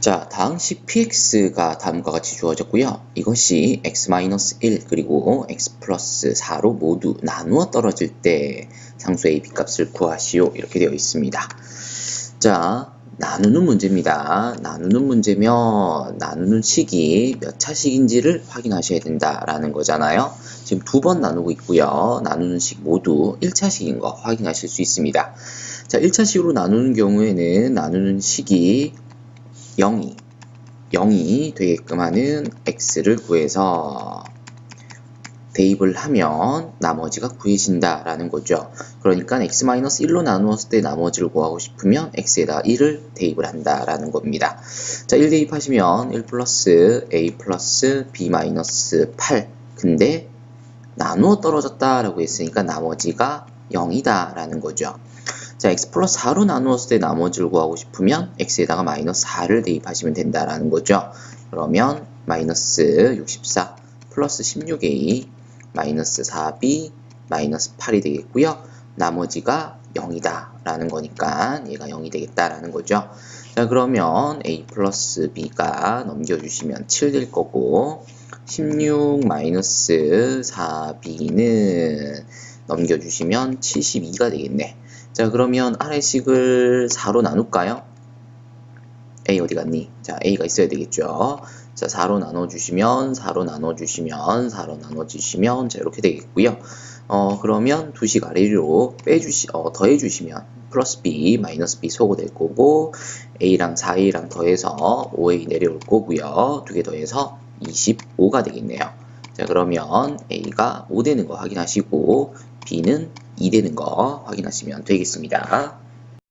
자, 다항식 px가 다음과 같이 주어졌고요. 이것이 x-1 그리고 x 플러스 4로 모두 나누어 떨어질 때 상수 a, b 값을 구하시오. 이렇게 되어 있습니다. 자, 나누는 문제입니다. 나누는 문제면 나누는 식이 몇 차식인지를 확인하셔야 된다라는 거잖아요. 지금 두 번 나누고 있고요. 나누는 식 모두 1차식인 거 확인하실 수 있습니다. 자, 1차식으로 나누는 경우에는 나누는 식이 0이 0이 되게끔 하는 x를 구해서 대입을 하면 나머지가 구해진다라는 거죠. 그러니까 x-1로 나누었을 때 나머지를 구하고 싶으면 x에다 1을 대입을 한다라는 겁니다. 자, 1 대입하시면 1 플러스 a 플러스 b 마이너스 8 근데 나누어 떨어졌다라고 했으니까 나머지가 0이다 라는 거죠. 자, x 플러스 4로 나누었을 때 나머지를 구하고 싶으면 x에다가 마이너스 4를 대입하시면 된다라는 거죠. 그러면 마이너스 64 플러스 16a 마이너스 4b 마이너스 8이 되겠고요. 나머지가 0이다 라는 거니까 얘가 0이 되겠다라는 거죠. 자 그러면 a 플러스 b가 넘겨주시면 7 될 거고 16 마이너스 4b는 넘겨주시면 72가 되겠네. 자 그러면 아래식을 4로 나눌까요? a 어디 갔니? 자 a가 있어야 되겠죠. 자 4로 나눠주시면 4로 나눠주시면 4로 나눠주시면 자 이렇게 되겠고요. 어 그러면 두식 아래로 빼주시 어, 더해주시면 플러스 b 마이너스 b 소거될 거고 a랑 4a랑 더해서 5a 내려올 거고요. 두 개 더해서 25가 되겠네요. 자 그러면 a가 5 되는 거 확인하시고 b는 2 되는 거 확인하시면 되겠습니다.